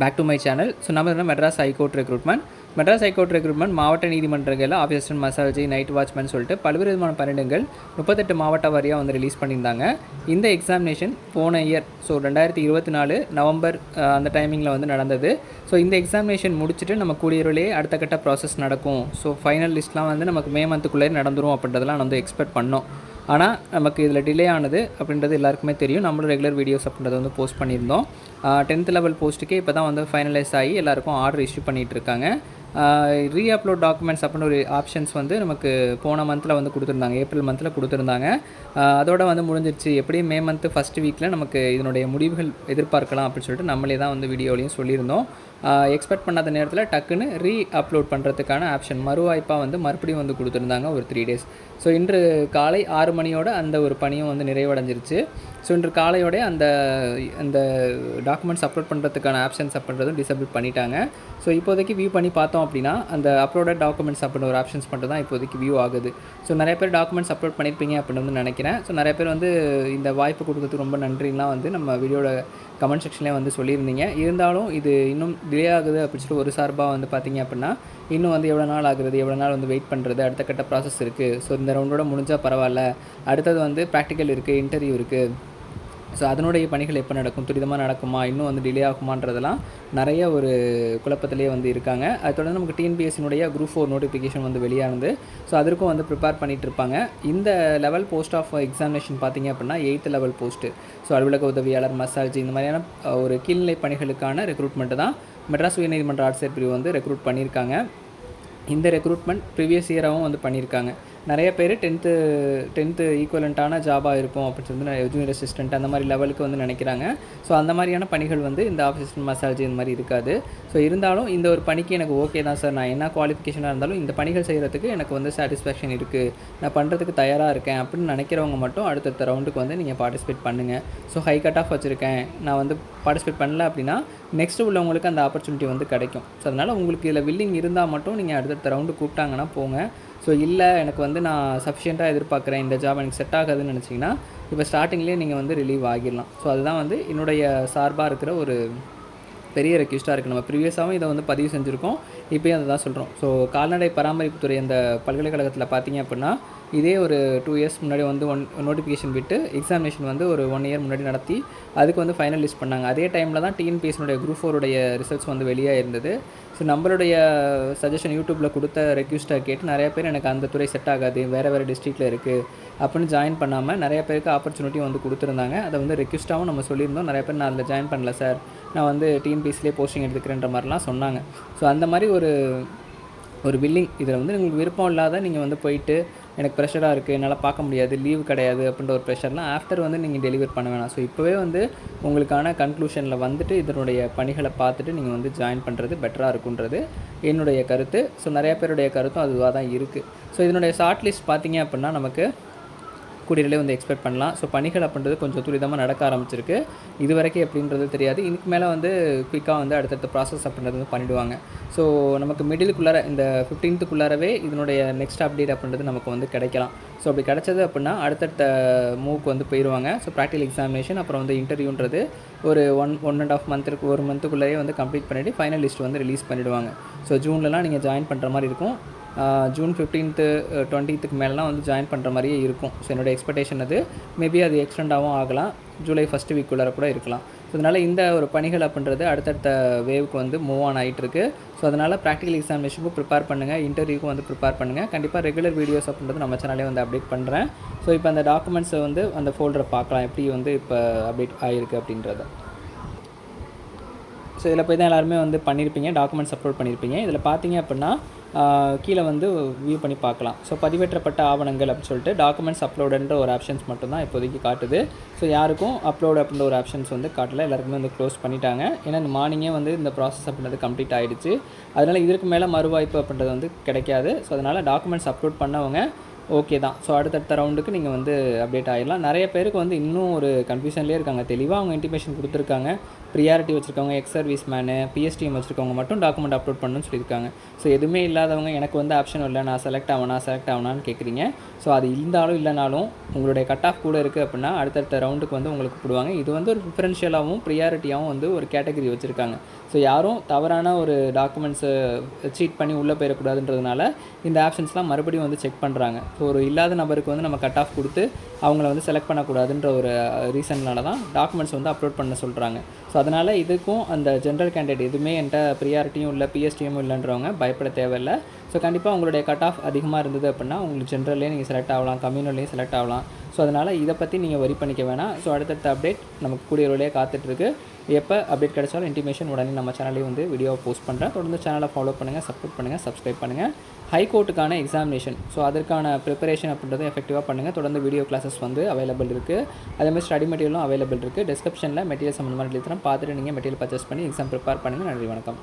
Back to my channel so நம்ம என்ன Madras high court recruitment Madras high court recruitment மாவட்ட நீதிமன்றங்களில் officer மசாஜி night watchman சொல்லிட்டு பல்வேறு விதமான பன்னெண்டுங்கள் முப்பத்தெட்டு மாவட்ட வாரியாக வந்து ரிலீஸ் பண்ணியிருந்தாங்க. இந்த எக்ஸாமினேஷன் போன இயர் ஸோ ரெண்டாயிரத்தி இருபத்தி நாலு நவம்பர் அந்த டைமிங்கில் வந்து நடந்தது. ஸோ இந்த எக்ஸாமினேஷன் முடிச்சுட்டு நம்ம கூடியவர்களே அடுத்த கட்ட ப்ராசஸ் நடக்கும். ஸோ ஃபைனல் லிஸ்ட்லாம் வந்து நமக்கு மே மந்த்துக்குள்ளே நடந்துரும் அப்படின்றதெல்லாம் நான் வந்து எக்ஸ்பெக்ட் பண்ணோம். ஆனால் நமக்கு இதில் டிலே ஆனது அப்படின்றது எல்லாருக்குமே தெரியும். நம்மளும் ரெகுலர் வீடியோஸ் அப்படின்றத வந்து போஸ்ட் பண்ணியிருந்தோம். டென்த் லெவல் போஸ்ட்டுக்கே இப்போ தான் வந்து ஃபைனலைஸ் ஆகி எல்லாருக்கும் ஆர்டர் இஷ்யூ பண்ணிகிட்டு இருக்காங்க. ரீ அப்லோட் டாக்குமெண்ட்ஸ் அப்படின்னு ஒரு ஆப்ஷன்ஸ் வந்து நமக்கு போன மந்தில் வந்து கொடுத்துருந்தாங்க. ஏப்ரல் மந்தில் கொடுத்துருந்தாங்க. அதோட வந்து முடிஞ்சிருச்சு. எப்படியும் மே மந்த்து ஃபஸ்ட் வீக்கில் நமக்கு இதனுடைய முடிவுகள் எதிர்பார்க்கலாம் அப்படின்னு சொல்லிட்டு நம்மளே தான் வந்து வீடியோலையும் சொல்லியிருந்தோம். எக்ஸ்பெக்ட் பண்ணாத நேரத்தில் டக்குன்னு ரீ அப்லோட் பண்ணுறதுக்கான ஆப்ஷன் மறுவாய்ப்பாக வந்து மறுபடியும் வந்து கொடுத்துருந்தாங்க ஒரு த்ரீ டேஸ் ஸோ இன்று காலை ஆறு மணியோட அந்த ஒரு பணியும் வந்து நிறைவடைஞ்சிருச்சு. ஸோ இன்று காலையோட அந்த அந்த டாக்குமெண்ட்ஸ் அப்லோட் பண்ணுறதுக்கான ஆப்ஷன்ஸ் அப்படின்றதும் டிசபிள் பண்ணிட்டாங்க. ஸோ இப்போதைக்கு வியூ பண்ணி பார்த்தோம் அப்படின்னா அந்த அப்லோடட் டாக்குமெண்ட்ஸ் அப்படின்னு ஒரு ஆப்ஷன்ஸ் மட்டும் தான் இப்போதைக்கு வியூ ஆகுது. ஸோ நிறைய பேர் டாக்குமெண்ட்ஸ் அப்லோட் பண்ணியிருப்பீங்க அப்படின்னு வந்து நினைக்கிறேன். ஸோ நிறைய பேர் வந்து இந்த வாய்ப்பு கொடுக்கறதுக்கு ரொம்ப நன்றிலாம் வந்து நம்ம வீடியோட கமெண்ட் செக்ஷன்லேயே வந்து சொல்லியிருந்தீங்க. இருந்தாலும் இது இன்னும் டிலே ஆகுது அப்படின்னு சொல்லிட்டு ஒரு சார்பாக வந்து பார்த்தீங்க அப்படின்னா இன்னும் வந்து எவ்வளோ நாள் ஆகுறது எவ்வளோ நாள் வந்து வெயிட் பண்ணுறது அடுத்த கட்ட ப்ராசஸ் இருக்குது ஸோ இந்த ரவுண்டோட முடிஞ்சால் பரவாயில்ல. அடுத்தது வந்து ப்ராக்டிக்கல் இருக்குது இன்டர்வியூ இருக்குது ஸோ அதனுடைய பணிகள் எப்போ நடக்கும்? துரிதமாக நடக்குமா? இன்னும் வந்து டிலே ஆகுமான்றதெல்லாம் நிறைய ஒரு குழப்பத்திலே வந்து இருக்காங்க. அதை தொடர்ந்து நமக்கு டிஎன்பிஎஸ்சினுடைய குரூப் ஃபோர் நோட்டிஃபிகேஷன் வந்து வெளியானது. ஸோ அதற்கும் வந்து ப்ரிப்பேர் பண்ணிட்டு இருப்பாங்க. இந்த லெவல் போஸ்ட் ஆஃப் எக்ஸாமினேஷன் பார்த்தீங்க அப்படின்னா எயித்து லெவல் போஸ்ட்டு ஸோ அலுவலக உதவியாளர் மசாஜ் இந்த மாதிரியான ஒரு கீழ்நிலை பணிகளுக்கான ரெக்ரூட்மெண்ட்டு தான் மெட்ராஸ் உயர்நீதிமன்ற ஆட்சியர் பிரிவு வந்து ரெக்ரூட் பண்ணியிருக்காங்க. இந்த ரெக்ரூட்மெண்ட் ப்ரீவியஸ் இயராகவும் வந்து பண்ணியிருக்காங்க. நிறைய பேர் டென்த்து டென்த்து ஈக்குவலண்ட்டான ஜாபாக இருக்கும் அப்படின்னு சொல்லி ஜூனியர் அசிஸ்டன்ட் அந்த மாதிரி லெவலுக்கு வந்து நினைக்கிறாங்க. ஸோ அந்த மாதிரியான பணிகள் வந்து இந்த ஆஃபீஸ் மசாஜ் இந்த மாதிரி இருக்காது. ஸோ இருந்தாலும் இந்த ஒரு பணிக்கு எனக்கு ஓகே தான் சார் நான் என்ன குவாலிஃபிகேஷனாக இருந்தாலும் இந்த பணிகள் செய்கிறதுக்கு எனக்கு வந்து சாட்டிஸ்ஃபேக்ஷன் இருக்குது நான் பண்ணுறதுக்கு தயாராக இருக்கேன் அப்படின்னு நினைக்கிறவங்க மட்டும் அடுத்தடுத்த ரவுண்டுக்கு வந்து நீங்கள் பார்ட்டிசிபேட் பண்ணுங்கள் ஸோ ஹை கட் ஆஃப் வச்சுருக்கேன். நான் வந்து பார்ட்டிசிபேட் பண்ணல அப்படின்னா நெக்ஸ்ட் உள்ளவங்களுக்கு அந்த ஆப்பர்ச்சுனிட்டி வந்து கிடைக்கும். ஸோ அதனால் உங்களுக்கு இதில் வில்லிங் இருந்தால் மட்டும் நீங்கள் அடுத்தடுத்த ரவுண்டு கூப்பிட்டாங்கன்னா போங்க. ஸோ இல்லை எனக்கு வந்து நான் சஃபிஷியண்ட்டாக எதிர்பார்க்குறேன். இந்த ஜாப் எனக்கு செட் ஆகாதுன்னு நினச்சிங்கன்னா இப்போ ஸ்டார்டிங்லேயே நீங்கள் வந்து ரிலீவ் ஆகிடலாம். ஸோ அதுதான் வந்து என்னுடைய சார்பாக இருக்கிற ஒரு பெரிய ரெக்யூஸ்ட்டாக இருக்குது நம்ம ப்ரீவியஸாகவும் இதை வந்து பதிவு செஞ்சுருக்கோம். இப்போயும் அதை தான் சொல்கிறோம் ஸோ கால்நடை பராமரிப்புத்துறை அந்த பல்கலைக்கழகத்தில் பார்த்தீங்க அப்படின்னா இதே ஒரு டூ இயர்ஸ் முன்னாடி வந்து ஒன் நோட்டிஃபிகேஷன் விட்டு எக்ஸாமினேஷன் வந்து ஒரு ஒன் இயர் முன்னாடி நடத்தி அதுக்கு வந்து ஃபைனல் லிஸ்ட் பண்ணாங்க. அதே டைமில் தான் டிஎன்பிஎஸ்னுடைய குரூப் ஃபோருடைய ரிசல்ட்ஸ் வந்து வெளியாக இருந்தது. ஸோ நம்மளுடைய சஜஷன் யூடியூப்பில் கொடுத்த ரெக்யூஸ்ட்டாக கேட்டு நிறைய பேர் எனக்கு அந்த துறை செட் ஆகாது வேறு வேறு டிஸ்ட்ரிக்டில் இருக்குது அப்படின்னு ஜாயின் பண்ணாமல் நிறைய பேருக்கு ஆப்பர்ச்சுனிட்டி வந்து கொடுத்துருந்தாங்க. அதை வந்து ரெக்யூஸ்ட்டாகவும் நம்ம சொல்லியிருந்தோம். நிறைய பேர் நான் அதில் ஜாயின் பண்ணல சார் நான் வந்து டிஎன்பிஎஸ்லேயே போஸ்டிங் எடுத்துக்கிறேன்ற மாதிரிலாம் சொன்னாங்க. ஸோ அந்த மாதிரி ஒரு ஒரு வில்லிங் இதில் வந்து உங்களுக்கு விருப்பம் இல்லாத நீங்கள் வந்து போயிட்டு எனக்கு ப்ரெஷராக இருக்குது என்னால் பார்க்க முடியாது லீவ் கிடையாது அப்படின்ற ஒரு ப்ரெஷர்லாம் ஆஃப்டர் வந்து நீங்கள் டெலிவர் பண்ண வேணாம். ஸோ இப்போவே வந்து உங்களுக்கான கன்க்ளூஷனில் வந்துட்டு இதனுடைய பணிகளை பார்த்துட்டு நீங்கள் வந்து ஜாயின் பண்ணுறது பெட்டராக இருக்குன்றது என்னுடைய கருத்து. ஸோ நிறையா பேருடைய கருத்தும் அதுவாக தான் இருக்குது ஸோ இதனுடைய ஷார்ட் லிஸ்ட் பார்த்தீங்க அப்படின்னா நமக்கு கூடியலே வந்து எக்ஸ்பெக்ட் பண்ணலாம். ஸோ பணிகள் அப்படின்றது கொஞ்சம் துரிதமாக நடக்க ஆரம்பிச்சிருக்கு. இது வரைக்கும் எப்படின்றது தெரியாது. இதுக்கு மேலே வந்து குயிக்காக வந்து அடுத்தடுத்த ப்ராசஸ் அப்படின்றது வந்து பண்ணிவிடுவாங்க ஸோ நமக்கு மிடிலுக்குள்ளார இந்த ஃபிஃப்டீன்த்துக்குள்ளாரவே இதனுடைய நெக்ஸ்ட் அப்டேட் அப்படின்றது நமக்கு வந்து கிடைக்கலாம். ஸோ அப்படி கிடச்சது அப்படின்னா அடுத்தடுத்த மூவ்க்கு வந்து போயிடுவாங்க ஸோ ப்ராக்டிகல் எக்ஸாமினேஷன் அப்புறம் வந்து இன்டர்வியூன்றது ஒரு ஒன் ஒன் அண்ட் ஆஃப் மந்த்துக்கு ஒரு மந்த்துக்குள்ளேயே வந்து கம்ப்ளீட் பண்ணிவிட்டு ஃபைனல் லிஸ்ட் வந்து ரிலீஸ் பண்ணிவிடுவாங்க ஸோ ஜூன்லலாம் நீங்கள் ஜாயின் பண்ணுற மாதிரி இருக்கும். ஜூன் ஃபிஃப்டீன்த்து டுவெண்ட்டீத்துக்கு மேலாம் வந்து ஜாயின் பண்ணுற மாதிரியே இருக்கும். ஸோ என்னோட எக்ஸ்பெக்டேஷன் அது. மேபி அது எக்ஸ்டெண்டாகவும் ஆகலாம். ஜூலை ஃபஸ்ட்டு வீக்குள்ளார கூட இருக்கலாம். ஸோ அதனால் இந்த ஒரு பணிகள் அப்படின்றது அடுத்தடுத்த வேவுக்கு வந்து மூவ் ஆன் ஆகிட்டு ஸோ அதனால் ப்ராக்டிகல் எக்ஸாமினேஷனுக்கும் ப்ரிப்பேர் பண்ணுங்கள் இன்டர்வியூக்கும் வந்து ப்ரிப்பேர் பண்ணுங்கள் கண்டிப்பாக ரெகுலர் வீடியோஸ் அப்படின்றது நம்ம சேனலே வந்து அப்டேட் பண்ணுறேன் ஸோ இப்போ அந்த டாக்குமெண்ட்ஸை வந்து அந்த ஃபோல்டரை பார்க்கலாம். எப்படி வந்து இப்போ அப்டேட் ஆகிருக்கு அப்படின்றத. ஸோ இதில் போய் தான் எல்லாருமே வந்து பண்ணியிருப்பீங்க டாக்குமெண்ட்ஸ் அப்லோட் பண்ணியிருப்பீங்க இதில் பார்த்தீங்க அப்படின்னா கீழே வந்து வியூ பண்ணி பார்க்கலாம். ஸோ பதிவேற்றப்பட்ட ஆவணங்கள் அப்படின்னு சொல்லிட்டு டாக்குமெண்ட்ஸ் அப்லோடுன்ற ஒரு ஆப்ஷன்ஸ் மட்டும்தான் இப்போதைக்கு காட்டுது. ஸோ யாருக்கும் அப்லோட் அப்படின்ற ஒரு ஆப்ஷன்ஸ் வந்து காட்டல. எல்லாருக்குமே வந்து க்ளோஸ் பண்ணிட்டாங்க. ஏன்னா இந்த மார்னிங்கே வந்து இந்த ப்ராசஸ் அப்படின்றது கம்ப்ளீட் ஆகிடுச்சு அதனால் இதற்கு மேலே மறுவாய்ப்பு அப்படின்றது வந்து கிடைக்காது. ஸோ அதனால் டாக்குமெண்ட்ஸ் அப்லோட் பண்ணவங்க ஓகே தான். ஸோ அடுத்தடுத்த ரவுண்டுக்கு நீங்கள் வந்து அப்டேட் ஆகிடலாம் நிறைய பேருக்கு வந்து இன்னும் ஒரு கன்ஃபியூஷன்லேயே இருக்காங்க. தெளிவாக அவங்க இன்டிமேஷன் கொடுத்துருக்காங்க. ப்ரியாரிட்டி வச்சுருக்கவங்க எக்ஸ் சர்வீஸ் மேனு பிஎஸ்டிஎம் வச்சுருக்கவங்க மட்டும் டாக்குமெண்ட் அப்லோட் பண்ணணும்னு சொல்லியிருக்காங்க. ஸோ எதுவுமே இல்லாதவங்க எனக்கு வந்து ஆப்ஷன் இல்லை. நான் செலக்ட் ஆகணா செலக்ட் ஆகணான்னு கேட்குறீங்க ஸோ அது இருந்தாலும் இல்லைனாலும் உங்களுடைய கட் ஆஃப் கூட இருக்குது அப்படின்னா அடுத்தடுத்த ரவுண்டுக்கு வந்து உங்களுக்கு போடுவாங்க. இது வந்து ஒரு ப்ரிஃபரன்ஷியலாகவும் ப்ரியாரிட்டியாகவும் வந்து ஒரு கேட்டகரி வச்சுருக்காங்க. ஸோ யாரும் தவறான ஒரு டாக்குமெண்ட்ஸை சீட் பண்ணி உள்ளே போயிடக்கூடாதுன்றதுனால இந்த ஆப்ஷன்ஸ்லாம் மறுபடியும் வந்து செக் பண்ணுறாங்க ஸோ ஒரு இல்லாத நபருக்கு வந்து நம்ம கட் ஆஃப் கொடுத்து அவங்கள வந்து செலக்ட் பண்ணக்கூடாதுன்ற ஒரு ரீசன்னால தான் டாக்குமெண்ட்ஸ் வந்து அப்லோட் பண்ண சொல்கிறாங்க ஸோ அதனால் இதுக்கும் அந்த ஜென்ரல் கேண்டிடேட் எதுவுமே என்கிட்ட ப்ரியாரிட்டியும் இல்லை பிஎஸ்டியும் இல்லைன்றவங்க பயப்பட தேவையில்லை. ஸோ கண்டிப்பாக உங்களுடைய கட் ஆஃப் அதிகமாக இருந்தது அப்படின்னா உங்களுக்கு ஜென்ரல்லேயே நீங்கள் செலக்ட் ஆகலாம் கம்யூனல்லையும் செலக்ட் ஆகலாம். ஸோ அதனால் இதை பற்றி நீங்கள் வரி பண்ணிக்க வேணாம். ஸோ அடுத்தடுத்த அப்டேட் நமக்கு கூடிய வழியாக காத்துட்ருக்கு. எப்போ அப்டேட் கிடைச்சாலும் இன்டிமேஷன் உடனே நம்ம சேனல்லையும் வந்து வீடியோவை போஸ்ட் பண்ணுறேன் தொடர்ந்து சேனலை ஃபாலோ பண்ணுங்கள் சப்போர்ட் பண்ணுங்கள் சப்ஸ்கிரைப் பண்ணுங்கள் ஹை கோர்ட்டுக்கான எக்ஸாமினேஷன் ஸோ அதற்கான ப்ரிப்பரேஷன் அப்படின்றத எஃபெக்டிவாக பண்ணுங்கள் தொடர்ந்து வீடியோ கிளாஸஸ் வந்து அவைலபிள் இருக்குது அதேமாதிரி ஸ்டடி மெட்டீரியலும் அவைலபிள் இருக்குது டிஸ்கிரிப்ஷனில் மெட்டீரியல் சம்மந்தமான எழுதுறேன் பார்த்துட்டு நீங்கள் மெட்டீரியல் பர்ச்சேஸ் பண்ணி எக்ஸாம் ப்ரிப்பேர் பண்ணுங்கள் நன்றி வணக்கம்.